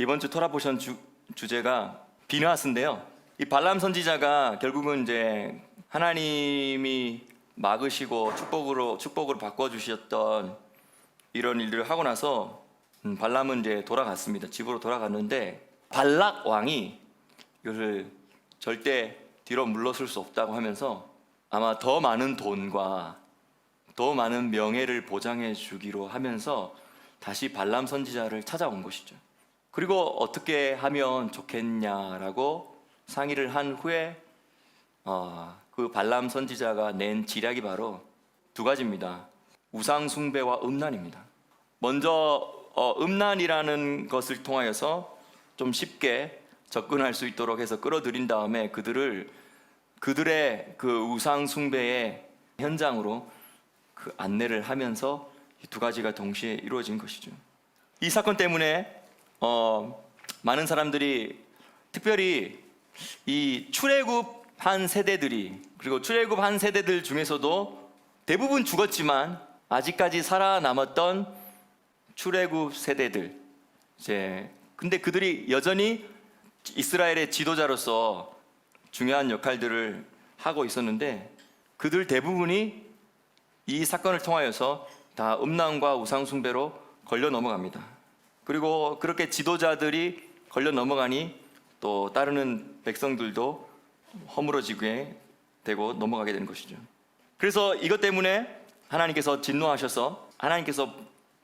이번 주 토라 포션 주, 주제가 비나스인데요. 이 발람 선지자가 결국은 이제 하나님이 막으시고 축복으로 축복으로 바꿔 주셨던 이런 일들을 하고 나서 음, 발람은 이제 돌아갔습니다. 집으로 돌아갔는데 발락 왕이 이것을 절대 뒤로 물러설 수 없다고 하면서 아마 더 많은 돈과 더 많은 명예를 보장해 주기로 하면서 다시 발람 선지자를 찾아온 것이죠. 그리고 어떻게 하면 좋겠냐라고 상의를 한 후에 어, 그 발람 선지자가 낸 지략이 바로 두 가지입니다. 우상 숭배와 음란입니다. 먼저 어, 음란이라는 것을 통하여서 좀 쉽게 접근할 수 있도록 해서 끌어들인 다음에 그들을 그들의 그 우상 숭배의 현장으로 그 안내를 하면서 이두 가지가 동시에 이루어진 것이죠. 이 사건 때문에 어, 많은 사람들이 특별히 이 출애굽 한 세대들이 그리고 출애굽 한 세대들 중에서도 대부분 죽었지만 아직까지 살아남았던 출애굽 세대들 이제 근데 그들이 여전히 이스라엘의 지도자로서 중요한 역할들을 하고 있었는데 그들 대부분이 이 사건을 통하여서 다 음란과 우상 숭배로 걸려 넘어갑니다. 그리고 그렇게 지도자들이 걸려 넘어가니 또 따르는 백성들도 허물어지게 되고 넘어가게 되는 것이죠. 그래서 이것 때문에 하나님께서 진노하셔서 하나님께서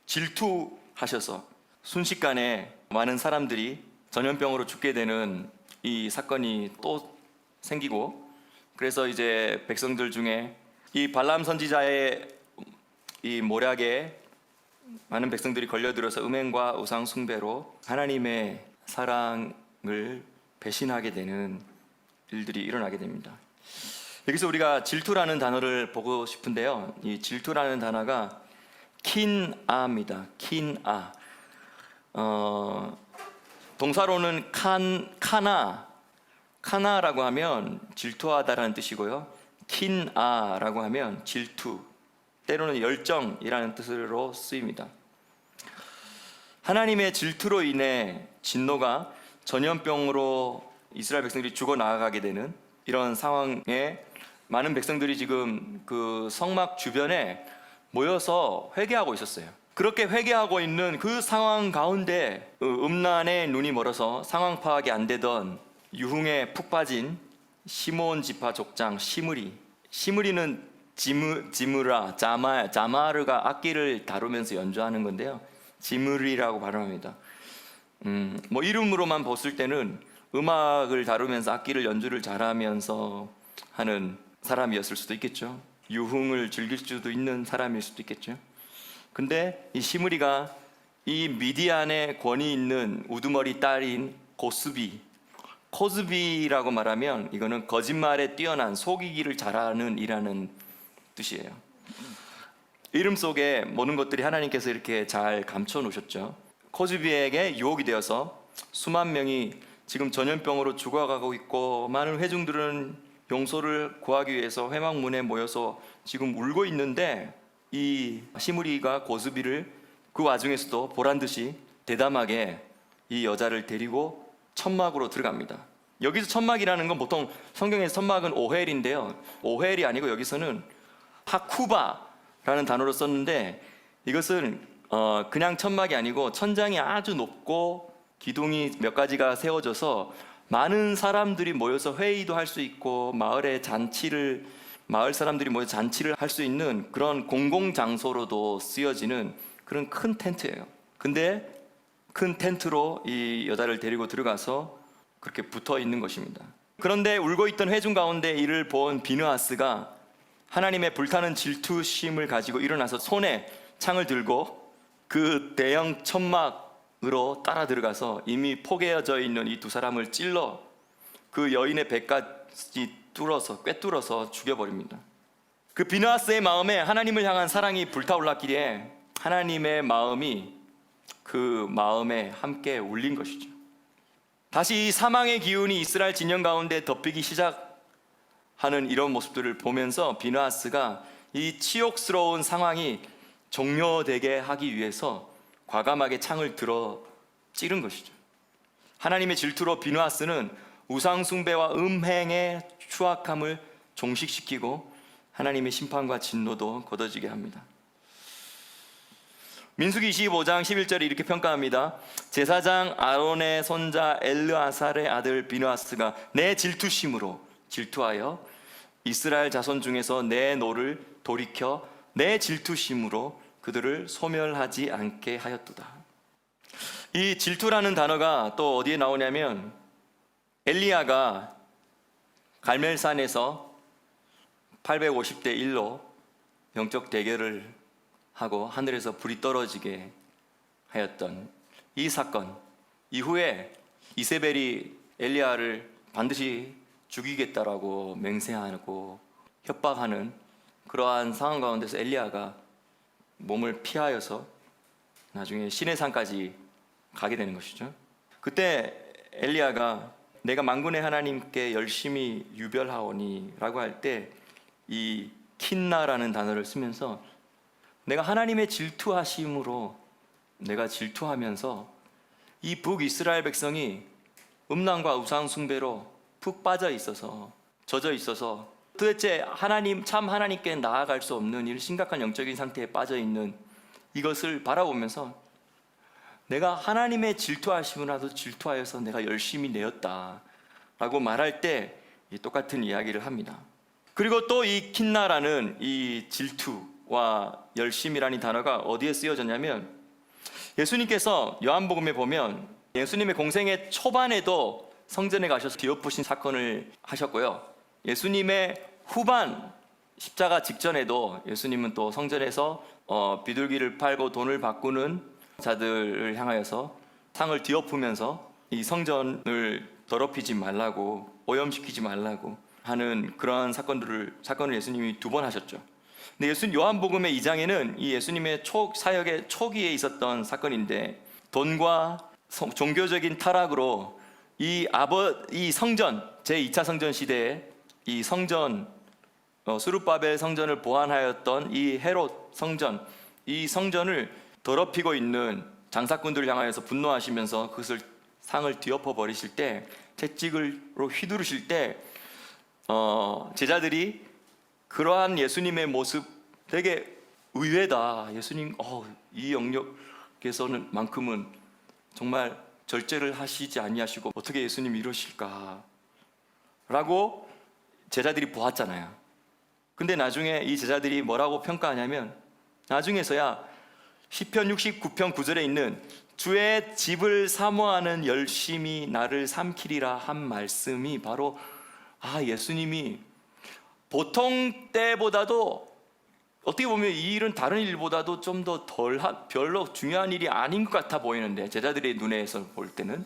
질투하셔서 순식간에 많은 사람들이 전염병으로 죽게 되는 이 사건이 또 생기고 그래서 이제 백성들 중에 이 발람 선지자의 이 모략에 많은 백성들이 걸려들어서 음행과 우상 숭배로 하나님의 사랑을 배신하게 되는 일들이 일어나게 됩니다. 여기서 우리가 질투라는 단어를 보고 싶은데요. 이 질투라는 단어가 킨아입니다. 킨아. 어, 동사로는 칸 카나 카나라고 하면 질투하다라는 뜻이고요. 킨아라고 하면 질투 때로는 열정이라는 뜻으로 쓰입니다. 하나님의 질투로 인해 진노가 전염병으로 이스라엘 백성들이 죽어 나가게 되는 이런 상황에 많은 백성들이 지금 그 성막 주변에 모여서 회개하고 있었어요. 그렇게 회개하고 있는 그 상황 가운데 그 음란의 눈이 멀어서 상황 파악이 안 되던 유흥에 푹 빠진 시몬 지파 족장 시므리. 시므리는 지무, 지무라, 자마, 자마르가 악기를 다루면서 연주하는 건데요. 지무리라고 발음합니다. 음, 뭐 이름으로만 봤을 때는 음악을 다루면서 악기를 연주를 잘하면서 하는 사람이었을 수도 있겠죠. 유흥을 즐길 수도 있는 사람일 수도 있겠죠. 근데 이 시므리가 이 미디안의 권위 있는 우두머리 딸인 고스비, 코스비라고 말하면 이거는 거짓말에 뛰어난 속이기를 잘하는 이라는 뜻이에요. 이름 속에 모든 것들이 하나님께서 이렇게 잘 감춰 놓으셨죠. 코즈비에게 유혹이 되어서 수만 명이 지금 전염병으로 죽어가고 있고 많은 회중들은 용서를 구하기 위해서 회막문에 모여서 지금 울고 있는데 이 시무리가 고스비를 그 와중에서도 보란 듯이 대담하게 이 여자를 데리고 천막으로 들어갑니다. 여기서 천막이라는 건 보통 성경에서 천막은 오헬인데요. 오헬이 아니고 여기서는 하쿠바라는 단어로 썼는데 이것은 어, 그냥 천막이 아니고 천장이 아주 높고 기둥이 몇 가지가 세워져서 많은 사람들이 모여서 회의도 할 수 있고 마을에 잔치를 마을 사람들이 모여 잔치를 할 수 있는 그런 공공 장소로도 쓰여지는 그런 큰 텐트예요. 근데 큰 텐트로 이 여자를 데리고 들어가서 그렇게 붙어 있는 것입니다. 그런데 울고 있던 회중 가운데 이를 본 비느하스가 하나님의 불타는 질투심을 가지고 일어나서 손에 창을 들고 그 대형 천막으로 따라 들어가서 이미 포개어져 있는 이 두 사람을 찔러 그 여인의 배까지 뚫어서 꿰뚫어서 죽여버립니다. 그 비느하스의 마음에 하나님을 향한 사랑이 불타올랐기에 하나님의 마음이 그 마음에 함께 울린 것이죠. 다시 이 사망의 기운이 이스라엘 진영 가운데 덮이기 시작 하는 이런 모습들을 보면서 비느하스가 이 치욕스러운 상황이 종료되게 하기 위해서 과감하게 창을 들어 찌른 것이죠. 하나님의 질투로 비누아스는 우상 숭배와 음행의 추악함을 종식시키고 하나님의 심판과 진노도 걷어지게 합니다. 민수기 25장 11절에 이렇게 평가합니다. 제사장 아론의 손자 엘르아살의 아들 비누아스가 내 질투심으로 질투하여 이스라엘 자손 중에서 내 노를 돌이켜 내 질투심으로 그들을 소멸하지 않게 하였도다. 이 질투라는 단어가 또 어디에 나오냐면 엘리야가 갈멜산에서 850대 1로 영적 대결을 하고 하늘에서 불이 떨어지게 하였던 이 사건 이후에 이세벨이 엘리야를 반드시 죽이겠다라고 맹세하고 협박하는 그러한 상황 가운데서 엘리야가 몸을 피하여서 나중에 신의 산까지 가게 되는 것이죠. 그때 엘리야가 내가 만군의 하나님께 열심히 유별하오니라고 할 때 이 킨나라는 단어를 쓰면서 내가 하나님의 질투하심으로 내가 질투하면서 이 북이스라엘 백성이 음란과 우상 숭배로 푹 빠져 있어서 젖어 있어서 도대체 하나님 참 하나님께 나아갈 수 없는 이런 심각한 영적인 상태에 빠져 있는 이것을 바라보면서 내가 하나님의 질투하심으로라도 질투하여서 내가 열심히 내었다라고 말할 때이 똑같은 이야기를 합니다. 그리고 또 이 킨나라는 이 질투와 열심이라는 단어가 어디에 쓰여졌냐면 예수님께서 요한복음에 보면 예수님의 공생의 초반에도 성전에 가셔서 뒤엎으신 사건을 하셨고요. 예수님의 후반 십자가 직전에도 예수님은 또 성전에서 어, 비둘기를 팔고 돈을 바꾸는 자들을 향하여서 상을 뒤엎으면서 이 성전을 더럽히지 말라고 오염시키지 말라고 하는 그러한 사건들을 사건을 예수님이 두 번 하셨죠. 근데 예수 요한복음의 2장에는 이 예수님의 초 사역의 초기에 있었던 사건인데 돈과 성- 종교적인 타락으로 이 아버 이 성전 제 2차 성전 시대에 이 성전 어, 수르바벨 성전을 보완하였던 이 헤롯 성전 이 성전을 더럽히고 있는 장사꾼들을 향하여서 분노하시면서 그것을 상을 뒤엎어 버리실 때 채찍으로 휘두르실 때 어, 제자들이 그러한 예수님의 모습 되게 의외다. 예수님 어, 이 영역에서는 만큼은 정말 절제를 하시지 아니하시고 어떻게 예수님 이러실까? 라고 제자들이 보았잖아요. 근데 나중에 이 제자들이 뭐라고 평가하냐면 나중에서야 시편 69편 9절에 있는 주의 집을 사모하는 열심히 나를 삼키리라 한 말씀이 바로 아 예수님이 보통 때보다도 어떻게 보면 이 일은 다른 일보다도 좀 더 덜 별로 중요한 일이 아닌 것 같아 보이는데 제자들의 눈에서 볼 때는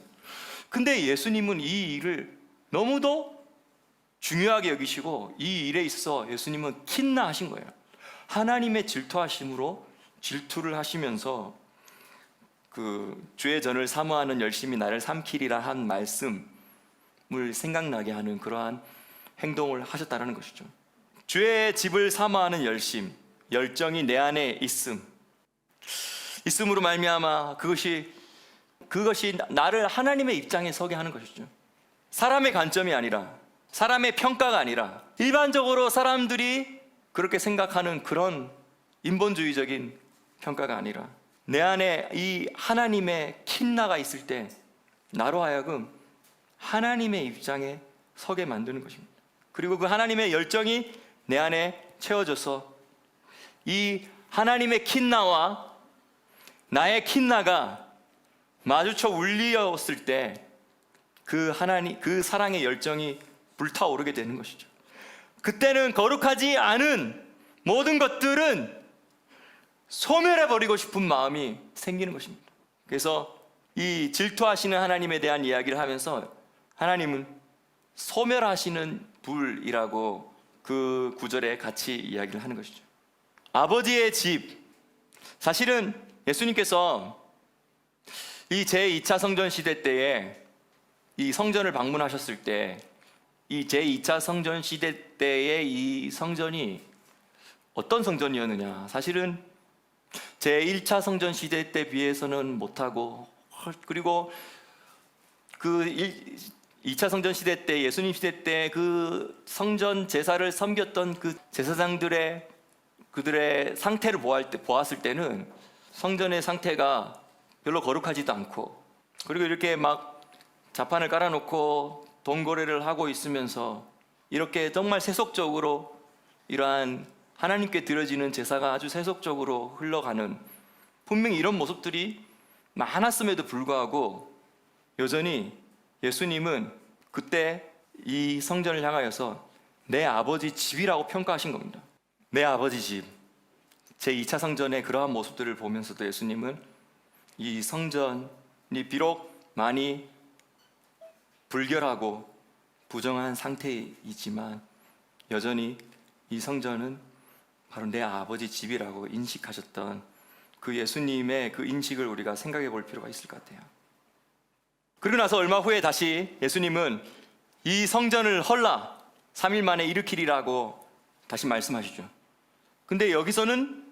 근데 예수님은 이 일을 너무도 중요하게 여기시고 이 일에 있어서 예수님은 킨나 하신 거예요. 하나님의 질투하심으로 질투를 하시면서 그 주의 전을 사모하는 열심히 나를 삼키리라 한 말씀을 생각나게 하는 그러한 행동을 하셨다라는 것이죠. 주의 집을 사모하는 열심, 열정이 내 안에 있음, 있음으로 말미암아 그것이 그것이 나를 하나님의 입장에 서게 하는 것이죠. 사람의 관점이 아니라 사람의 평가가 아니라 일반적으로 사람들이 그렇게 생각하는 그런 인본주의적인 평가가 아니라 내 안에 이 하나님의 킨나가 있을 때 나로 하여금 하나님의 입장에 서게 만드는 것입니다. 그리고 그 하나님의 열정이 내 안에 채워져서 이 하나님의 킨나와 나의 킨나가 마주쳐 울리었을 때 그 하나님 그 사랑의 열정이 불타오르게 되는 것이죠. 그때는 거룩하지 않은 모든 것들은 소멸해 버리고 싶은 마음이 생기는 것입니다. 그래서 이 질투하시는 하나님에 대한 이야기를 하면서 하나님은 소멸하시는 불이라고 그 구절에 같이 이야기를 하는 것이죠. 아버지의 집 사실은 예수님께서 이 제2차 성전 시대 때에 이 성전을 방문하셨을 때 이 제2차 성전 시대 때의 이 성전이 어떤 성전이었느냐? 사실은 제1차 성전 시대 때 비해서는 못하고 그리고 그 1, 2차 성전 시대 때 예수님 시대 때 그 성전 제사를 섬겼던 그 제사장들의 그들의 상태를 보았을, 때, 보았을 때는 성전의 상태가 별로 거룩하지도 않고 그리고 이렇게 막 자판을 깔아놓고 돈거래를 하고 있으면서 이렇게 정말 세속적으로 이러한 하나님께 드려지는 제사가 아주 세속적으로 흘러가는 분명히 이런 모습들이 많았음에도 불구하고 여전히 예수님은 그때 이 성전을 향하여서 내 아버지 집이라고 평가하신 겁니다. 내 아버지 집. 제 2차 성전의 그러한 모습들을 보면서도 예수님은 이 성전이 비록 많이 불결하고 부정한 상태이지만 여전히 이 성전은 바로 내 아버지 집이라고 인식하셨던 그 예수님의 그 인식을 우리가 생각해 볼 필요가 있을 것 같아요. 그러고 나서 얼마 후에 다시 예수님은 이 성전을 헐라 3일 만에 일으키리라고 다시 말씀하시죠. 근데 여기서는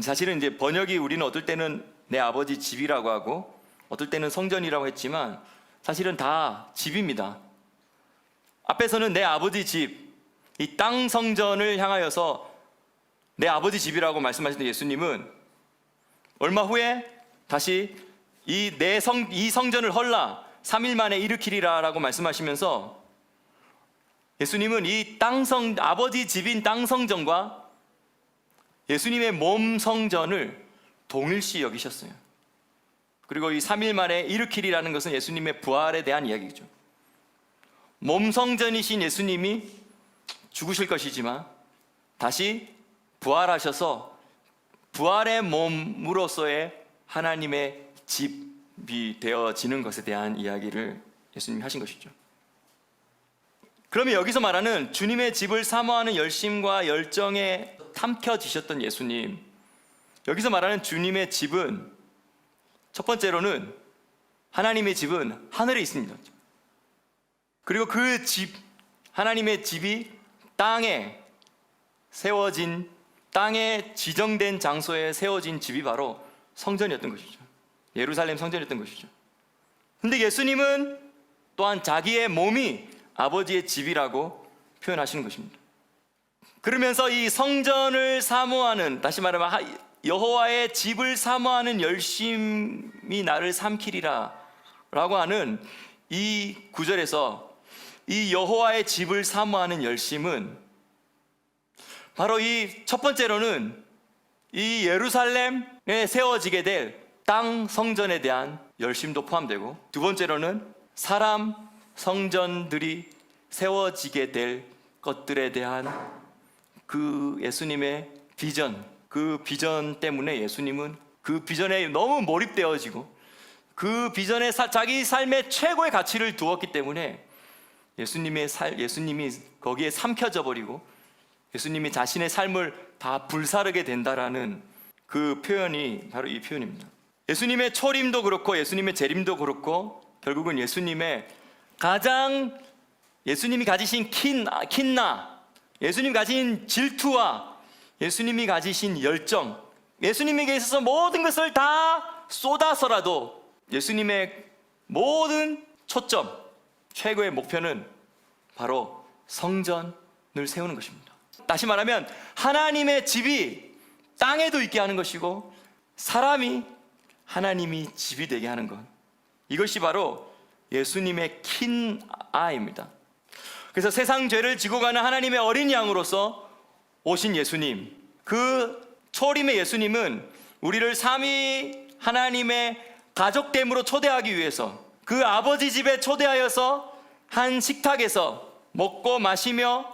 사실은 이제 번역이 우리는 어떨 때는 내 아버지 집이라고 하고 어떨 때는 성전이라고 했지만 사실은 다 집입니다. 앞에서는 내 아버지 집, 이 땅 성전을 향하여서 내 아버지 집이라고 말씀하시는 예수님은 얼마 후에 다시 이 내 성 이 성전을 헐라 3일 만에 일으키리라 라고 말씀하시면서 예수님은 이 땅성 아버지 집인 땅 성전과 예수님의 몸 성전을 동일시 여기셨어요. 그리고 이 3일 만에 일으키리라는 것은 예수님의 부활에 대한 이야기죠. 몸 성전이신 예수님이 죽으실 것이지만 다시 부활하셔서 부활의 몸으로서의 하나님의 집이 되어지는 것에 대한 이야기를 예수님이 하신 것이죠. 그러면 여기서 말하는 주님의 집을 사모하는 열심과 열정에 삼켜지셨던 예수님. 여기서 말하는 주님의 집은 첫 번째로는 하나님의 집은 하늘에 있습니다. 그리고 그 집, 하나님의 집이 땅에 세워진, 땅에 지정된 장소에 세워진 집이 바로 성전이었던 것이죠. 예루살렘 성전이었던 것이죠. 근데 예수님은 또한 자기의 몸이 아버지의 집이라고 표현하시는 것입니다. 그러면서 이 성전을 사모하는 다시 말하면 하- 여호와의 집을 사모하는 열심이 나를 삼키리라 라고 하는 이 구절에서 이 여호와의 집을 사모하는 열심은 바로 이 첫 번째로는 이 예루살렘에 세워지게 될 땅 성전에 대한 열심도 포함되고 두 번째로는 사람 성전들이 세워지게 될 것들에 대한 그 예수님의 비전, 그 비전 때문에 예수님은 그 비전에 너무 몰입되어지고 그 비전에 사- 자기 삶의 최고의 가치를 두었기 때문에 예수님의 살, 예수님이 거기에 삼켜져 버리고 예수님이 자신의 삶을 다 불사르게 된다라는 그 표현이 바로 이 표현입니다. 예수님의 초림도 그렇고 예수님의 재림도 그렇고 결국은 예수님의 가장 예수님이 가지신 킨, 아, 킨나, 예수님 가진 질투와 예수님이 가지신 열정, 예수님에게 있어서 모든 것을 다 쏟아서라도 예수님의 모든 초점, 최고의 목표는 바로 성전을 세우는 것입니다. 다시 말하면 하나님의 집이 땅에도 있게 하는 것이고 사람이 하나님이 집이 되게 하는 것. 이것이 바로 예수님의 킨 아입니다. 그래서 세상 죄를 지고 가는 하나님의 어린 양으로서 오신 예수님, 그 초림의 예수님은 우리를 삼위 하나님의 가족됨으로 초대하기 위해서 그 아버지 집에 초대하여서 한 식탁에서 먹고 마시며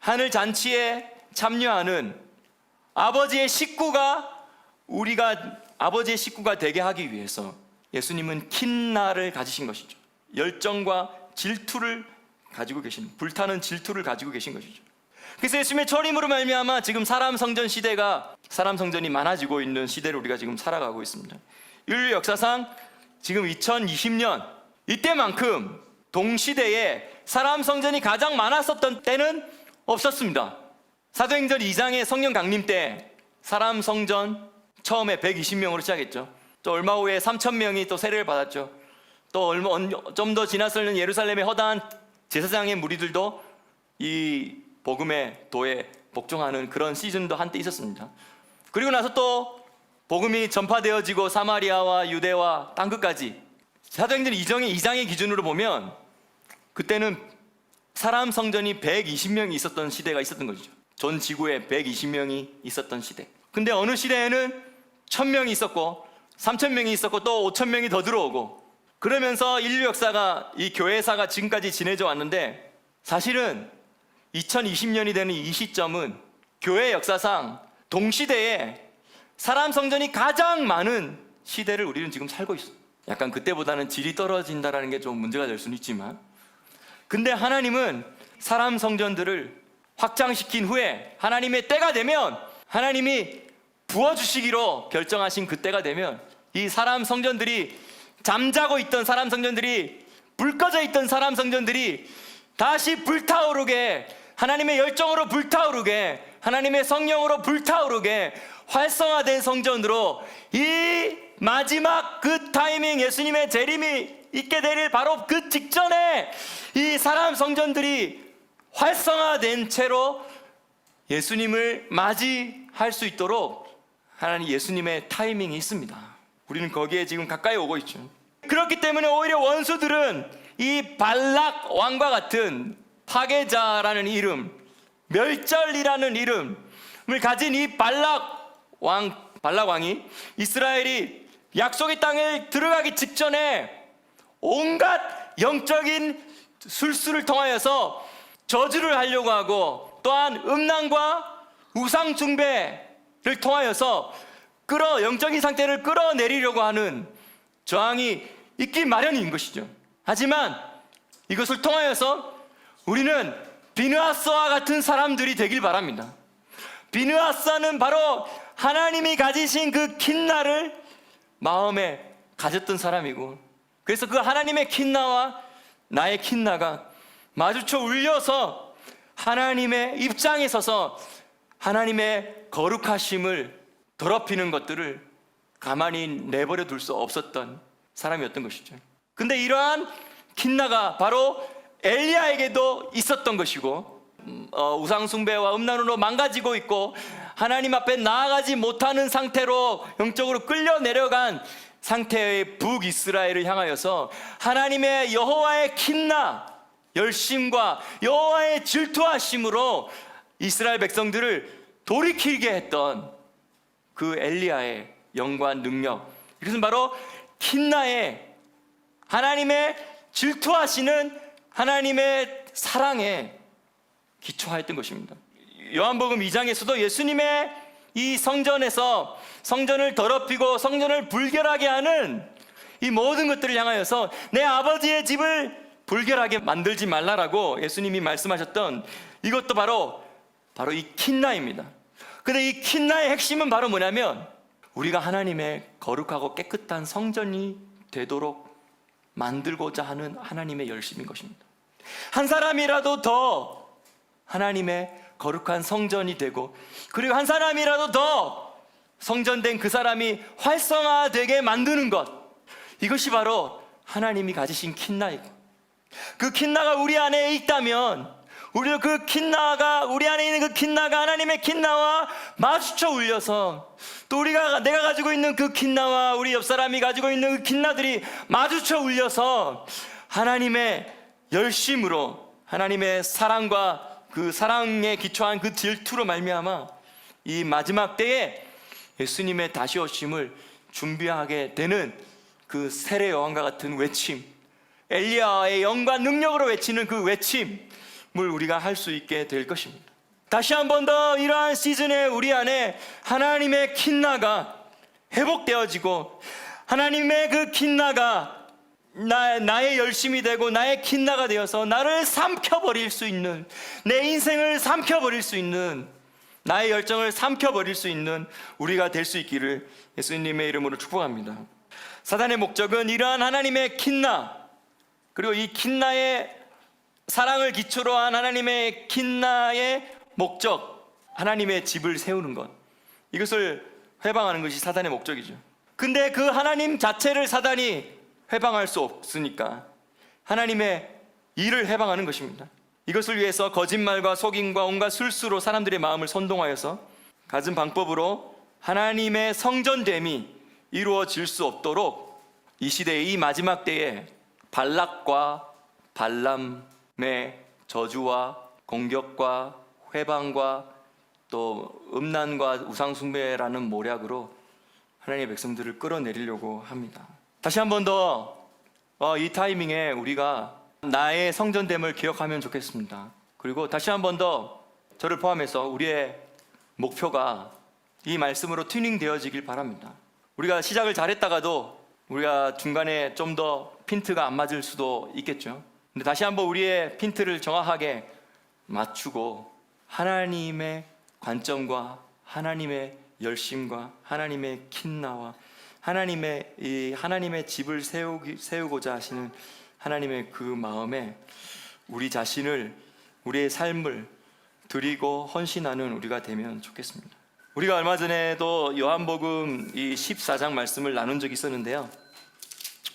하늘 잔치에 참여하는 아버지의 식구가 우리가 아버지의 식구가 되게 하기 위해서 예수님은 킨 나를 가지신 것이죠. 열정과 질투를 가지고 계신 불타는 질투를 가지고 계신 것이죠. 그래서 예수님의 철임으로 말미암아 지금 사람 성전 시대가 사람 성전이 많아지고 있는 시대를 우리가 지금 살아가고 있습니다. 인류 역사상 지금 2020년 이때만큼 동시대에 사람 성전이 가장 많았었던 때는 없었습니다. 사도행전 2장의 성령 강림 때 사람 성전 처음에 120명으로 시작했죠. 또 얼마 후에 3천 명이 또 세례를 받았죠. 또 얼마 좀 더 지나서는 예루살렘의 허다한 제사장의 무리들도 이 복음의 도에 복종하는 그런 시즌도 한때 있었습니다. 그리고 나서 또 복음이 전파되어지고 사마리아와 유대와 땅 끝까지 사도행전 2장의 2장의 기준으로 보면 그때는 사람 성전이 120명이 있었던 시대가 있었던 거죠. 전 지구에 120명이 있었던 시대. 근데 어느 시대에는 1000명이 있었고 3000명이 있었고 또 5000명이 더 들어오고 그러면서 인류 역사가 이 교회사가 지금까지 지내져 왔는데 사실은 2020년이 되는 이 시점은 교회 역사상 동시대에 사람 성전이 가장 많은 시대를 우리는 지금 살고 있어. 약간 그때보다는 질이 떨어진다라는 게 좀 문제가 될 수는 있지만 근데 하나님은 사람 성전들을 확장시킨 후에 하나님의 때가 되면 하나님이 부어주시기로 결정하신 그 때가 되면 이 사람 성전들이 잠자고 있던 사람 성전들이 불 꺼져 있던 사람 성전들이 다시 불타오르게 하나님의 열정으로 불타오르게 하나님의 성령으로 불타오르게 활성화된 성전으로 이 마지막 그 타이밍 예수님의 재림이 있게 되릴 바로 그 직전에 이 사람 성전들이 활성화된 채로 예수님을 맞이할 수 있도록 하나님 예수님의 타이밍이 있습니다. 우리는 거기에 지금 가까이 오고 있죠. 그렇기 때문에 오히려 원수들은 이 발락 왕과 같은 파괴자라는 이름, 멸절이라는 이름을 가진 이 발락 왕, 발락 왕이 이스라엘이 약속의 땅에 들어가기 직전에 온갖 영적인 술수를 통하여서 저주를 하려고 하고 또한 음란과 우상 숭배를 통하여서 끌어 영적인 상태를 끌어내리려고 하는 저항이 있기 마련인 것이죠. 하지만 이것을 통하여서 우리는 비느하스와 같은 사람들이 되길 바랍니다. 비느하스는 바로 하나님이 가지신 그 킨나를 마음에 가졌던 사람이고 그래서 그 하나님의 킨나와 나의 킨나가 마주쳐 울려서 하나님의 입장에 서서 하나님의 거룩하심을 더럽히는 것들을 가만히 내버려 둘 수 없었던 사람이었던 것이죠. 근데 이러한 킨나가 바로 엘리야에게도 있었던 것이고 음, 어, 우상숭배와 음란으로 망가지고 있고 하나님 앞에 나아가지 못하는 상태로 영적으로 끌려 내려간 상태의 북이스라엘을 향하여서 하나님의 여호와의 킨나 열심과 여호와의 질투하심으로 이스라엘 백성들을 돌이키게 했던 그 엘리야의 영관 능력 이것은 바로 킨나의 하나님의 질투하시는 하나님의 사랑에 기초하였던 것입니다. 요한복음 2장에서도 예수님의 이 성전에서 성전을 더럽히고 성전을 불결하게 하는 이 모든 것들을 향하여서 내 아버지의 집을 불결하게 만들지 말라라고 예수님이 말씀하셨던 이것도 바로 바로 이 킨나입니다. 근데 이 킨나의 핵심은 바로 뭐냐면 우리가 하나님의 거룩하고 깨끗한 성전이 되도록 만들고자 하는 하나님의 열심인 것입니다. 한 사람이라도 더 하나님의 거룩한 성전이 되고 그리고 한 사람이라도 더 성전된 그 사람이 활성화되게 만드는 것 이것이 바로 하나님이 가지신 킨나이고 그 킨나가 우리 안에 있다면 우리도 그 킨나가 우리 안에 있는 그 킨나가 하나님의 킨나와 마주쳐 울려서 또 우리가 내가 가지고 있는 그 킨나와 우리 옆 사람이 가지고 있는 그 킨나들이 마주쳐 울려서 하나님의 열심으로 하나님의 사랑과 그 사랑에 기초한 그 질투로 말미암아 이 마지막 때에 예수님의 다시 오심을 준비하게 되는 그 세례 요한과 같은 외침 엘리야의 영과 능력으로 외치는 그 외침을 우리가 할 수 있게 될 것입니다. 다시 한 번 더 이러한 시즌에 우리 안에 하나님의 킨나가 회복되어지고 하나님의 그 킨나가 나, 나의 열심이 되고 나의 킨나가 되어서 나를 삼켜버릴 수 있는 내 인생을 삼켜버릴 수 있는 나의 열정을 삼켜버릴 수 있는 우리가 될 수 있기를 예수님의 이름으로 축복합니다. 사단의 목적은 이러한 하나님의 킨나 그리고 이 킨나의 사랑을 기초로 한 하나님의 킨나의 목적 하나님의 집을 세우는 것 이것을 회방하는 것이 사단의 목적이죠. 근데 그 하나님 자체를 사단이 회방할 수 없으니까 하나님의 일을 해방하는 것입니다. 이것을 위해서 거짓말과 속임과 온갖 술수로 사람들의 마음을 선동하여서 갖은 방법으로 하나님의 성전됨이 이루어질 수 없도록 이 시대의 이 마지막 때에 발락과 발람의 저주와 공격과 회방과 또 음란과 우상숭배라는 모략으로 하나님의 백성들을 끌어내리려고 합니다. 다시 한 번 더 이 타이밍에 우리가 나의 성전됨을 기억하면 좋겠습니다. 그리고 다시 한 번 더 저를 포함해서 우리의 목표가 이 말씀으로 튜닝 되어지길 바랍니다. 우리가 시작을 잘했다가도 우리가 중간에 좀 더 핀트가 안 맞을 수도 있겠죠. 근데 다시 한번 우리의 핀트를 정확하게 맞추고 하나님의 관점과 하나님의 열심과 하나님의 킨나와 하나님의 이 하나님의 집을 세우기, 세우고자 하시는 하나님의 그 마음에 우리 자신을 우리의 삶을 드리고 헌신하는 우리가 되면 좋겠습니다. 우리가 얼마 전에도 요한복음 이 14장 말씀을 나눈 적이 있었는데요.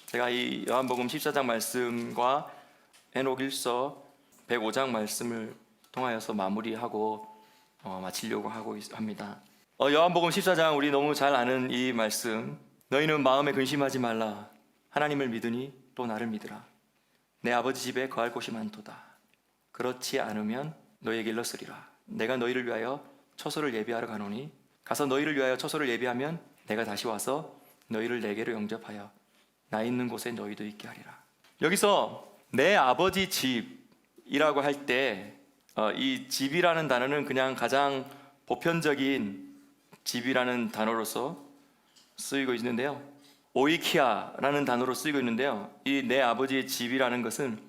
제가 이 요한복음 14장 말씀과 에녹일서 105장 말씀을 통하여서 마무리하고 어, 마치려고 하고 있, 합니다. 어, 요한복음 14장 우리 너무 잘 아는 이 말씀. 너희는 마음에 근심하지 말라. 하나님을 믿으니 또 나를 믿으라. 내 아버지 집에 거할 곳이 많도다. 그렇지 않으면 너희에게 일렀으리라. 내가 너희를 위하여 처소를 예비하러 가노니 가서 너희를 위하여 처소를 예비하면 내가 다시 와서 너희를 내게로 영접하여 나 있는 곳에 너희도 있게 하리라. 여기서 내 아버지 집이라고 할 때이 집이라는 단어는 그냥 가장 보편적인 집이라는 단어로서 쓰이고 있는데요. 오이키아라는 단어로 쓰이고 있는데요. 이 내 아버지의 집이라는 것은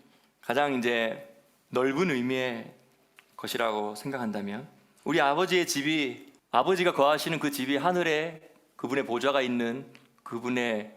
가장 이제 넓은 의미의 것이라고 생각한다면 우리 아버지의 집이 아버지가 거하시는 그 집이 하늘에 그분의 보좌가 있는 그분의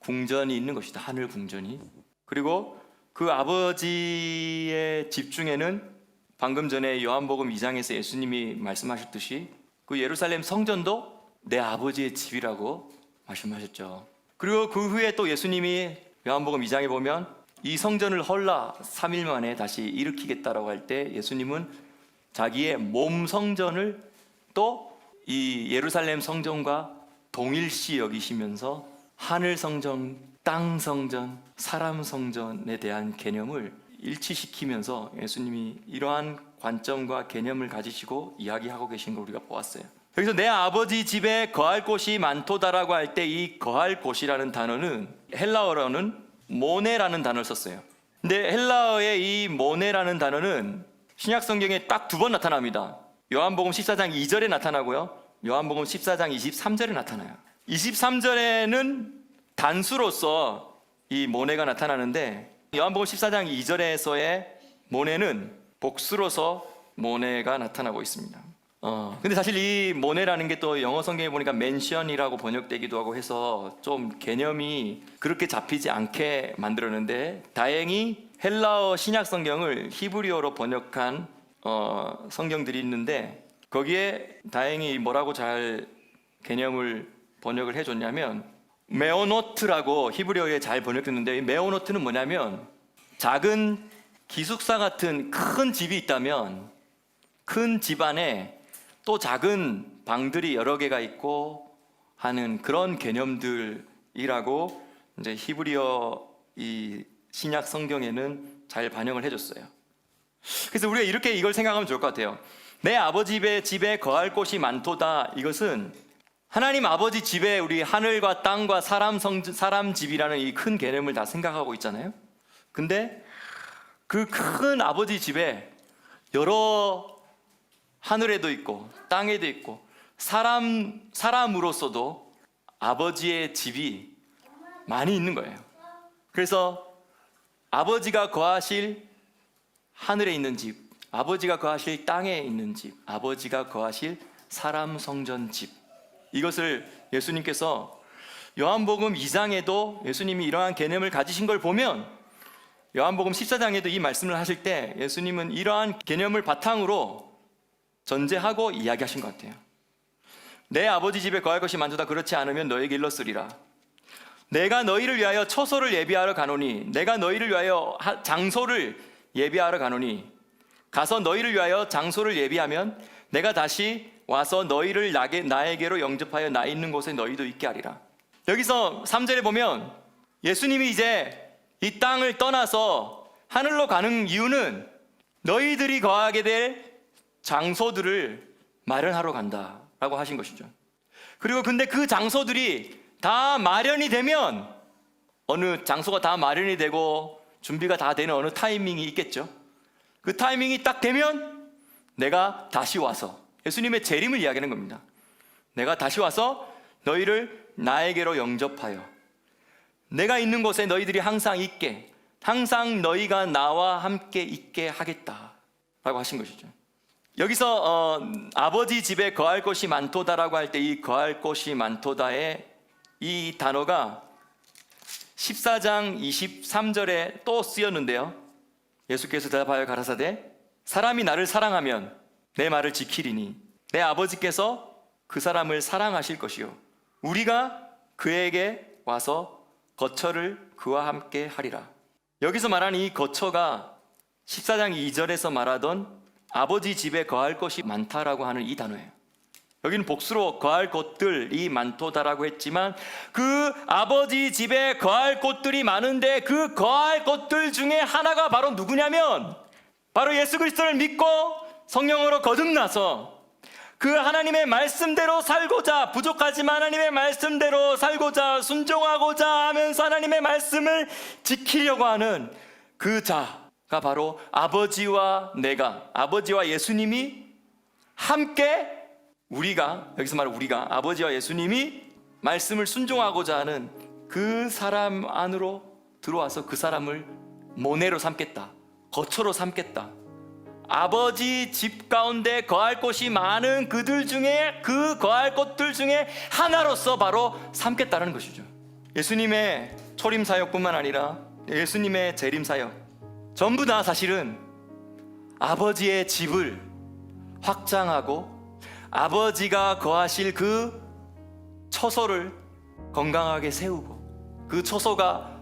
궁전이 있는 것이다. 하늘 궁전이. 그리고 그 아버지의 집 중에는 방금 전에 요한복음 2장에서 예수님이 말씀하셨듯이 그 예루살렘 성전도 내 아버지의 집이라고 말씀하셨죠. 그리고 그 후에 또 예수님이 요한복음 2장에 보면 이 성전을 헐라 3일 만에 다시 일으키겠다라고 할 때 예수님은 자기의 몸 성전을 또 이 예루살렘 성전과 동일시 여기시면서 하늘 성전, 땅 성전, 사람 성전에 대한 개념을 일치시키면서 예수님이 이러한 관점과 개념을 가지시고 이야기하고 계신 걸 우리가 보았어요. 여기서 내 아버지 집에 거할 곳이 많도다라고 할 때 이 거할 곳이라는 단어는 헬라어로는 모네라는 단어를 썼어요. 근데 헬라어의 이 모네라는 단어는 신약 성경에 딱 두 번 나타납니다. 요한복음 14장 2절에 나타나고요. 요한복음 14장 23절에 나타나요. 23절에는 단수로서 이 모네가 나타나는데 요한복음 14장 2절에서의 모네는 복수로서 모네가 나타나고 있습니다. 어, 근데 사실 이 모네라는 게 또 영어 성경에 보니까 맨션이라고 번역되기도 하고 해서 좀 개념이 그렇게 잡히지 않게 만들었는데 다행히 헬라어 신약 성경을 히브리어로 번역한 어, 성경들이 있는데 거기에 다행히 뭐라고 잘 개념을 번역을 해줬냐면 메오노트라고 히브리어에 잘 번역됐는데 이 메오노트는 뭐냐면 작은 기숙사 같은 큰 집이 있다면 큰 집안에 또 작은 방들이 여러 개가 있고 하는 그런 개념들이라고 이제 히브리어 이 신약 성경에는 잘 반영을 해줬어요. 그래서 우리가 이렇게 이걸 생각하면 좋을 것 같아요. 내 아버지 집에 집에 거할 곳이 많도다. 이것은 하나님 아버지 집에 우리 하늘과 땅과 사람 성 사람 집이라는 이 큰 개념을 다 생각하고 있잖아요. 근데 그 큰 아버지 집에 여러 하늘에도 있고 땅에도 있고 사람 사람으로서도 아버지의 집이 많이 있는 거예요. 그래서 아버지가 거하실 하늘에 있는 집, 아버지가 거하실 땅에 있는 집, 아버지가 거하실 사람 성전 집. 이것을 예수님께서 요한복음 2장에도 예수님이 이러한 개념을 가지신 걸 보면 요한복음 14장에도 이 말씀을 하실 때 예수님은 이러한 개념을 바탕으로 전제하고 이야기하신 것 같아요. 내 아버지 집에 거할 것이 많도다 그렇지 않으면 너에게 일렀으리라. 내가 너희를 위하여 처소를 예비하러 가노니 내가 너희를 위하여 하- 장소를 예비하러 가노니 가서 너희를 위하여 장소를 예비하면 내가 다시 와서 너희를 나게, 나에게로 영접하여 나 있는 곳에 너희도 있게 하리라. 여기서 3절에 보면 예수님이 이제 이 땅을 떠나서 하늘로 가는 이유는 너희들이 거하게 될 장소들을 마련하러 간다 라고 하신 것이죠. 그리고 근데 그 장소들이 다 마련이 되면 어느 장소가 다 마련이 되고 준비가 다 되는 어느 타이밍이 있겠죠. 그 타이밍이 딱 되면 내가 다시 와서 예수님의 재림을 이야기하는 겁니다. 내가 다시 와서 너희를 나에게로 영접하여 내가 있는 곳에 너희들이 항상 있게 항상 너희가 나와 함께 있게 하겠다라고 하신 것이죠. 여기서 어, 아버지 집에 거할 곳이 많도다라고 할 때 이 거할 곳이 많도다의 이 단어가 14장 23절에 또 쓰였는데요. 예수께서 대답하여 가라사대 사람이 나를 사랑하면 내 말을 지키리니 내 아버지께서 그 사람을 사랑하실 것이요 우리가 그에게 와서 거처를 그와 함께 하리라. 여기서 말하는 이 거처가 14장 2절에서 말하던 아버지 집에 거할 것이 많다라고 하는 이 단어예요. 여기는 복수로 거할 곳들이 많도다라고 했지만 그 아버지 집에 거할 곳들이 많은데 그 거할 곳들 중에 하나가 바로 누구냐면 바로 예수 그리스도를 믿고 성령으로 거듭나서 그 하나님의 말씀대로 살고자 부족하지만 하나님의 말씀대로 살고자 순종하고자 하면서 하나님의 말씀을 지키려고 하는 그 자가 바로 아버지와 내가 아버지와 예수님이 함께 우리가 여기서 말하는 우리가 아버지와 예수님이 말씀을 순종하고자 하는 그 사람 안으로 들어와서 그 사람을 모내로 삼겠다. 거처로 삼겠다. 아버지 집 가운데 거할 곳이 많은 그들 중에 그 거할 곳들 중에 하나로서 바로 삼겠다는 것이죠. 예수님의 초림 사역뿐만 아니라 예수님의 재림 사역 전부 다 사실은 아버지의 집을 확장하고 아버지가 거하실 그 처소를 건강하게 세우고 그 처소가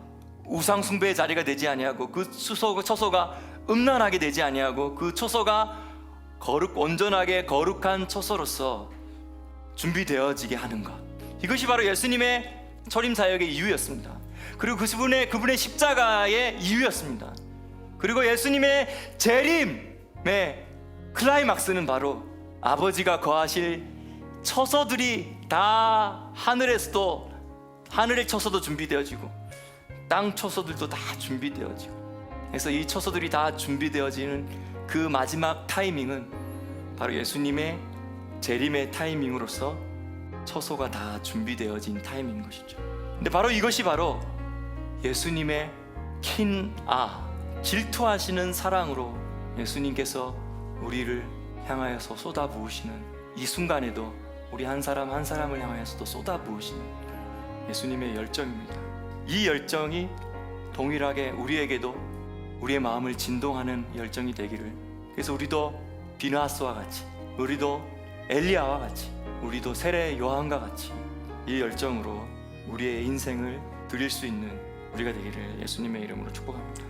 우상 숭배의 자리가 되지 아니하고 그 처소, 처소가 음란하게 되지 아니하고 그 처소가 거룩 온전하게 거룩한 처소로서 준비되어지게 하는 것 이것이 바로 예수님의 철임 사역의 이유였습니다. 그리고 그분의 그분의 십자가의 이유였습니다. 그리고 예수님의 재림의 클라이막스는 바로 아버지가 거하실 처소들이 다 하늘에서도 하늘의 처소도 준비되어지고 땅 처소들도 다 준비되어지고 그래서 이 처소들이 다 준비되어지는 그 마지막 타이밍은 바로 예수님의 재림의 타이밍으로서 처소가 다 준비되어진 타이밍인 것이죠. 근데 바로 이것이 바로 예수님의 킨아 질투하시는 사랑으로 예수님께서 우리를 향하여서 쏟아부으시는 이 순간에도 우리 한 사람 한 사람을 향하여서도 쏟아부으시는 예수님의 열정입니다. 이 열정이 동일하게 우리에게도 우리의 마음을 진동하는 열정이 되기를 그래서 우리도 비나스와 같이 우리도 엘리야와 같이 우리도 세례 요한과 같이 이 열정으로 우리의 인생을 드릴 수 있는 우리가 되기를 예수님의 이름으로 축복합니다.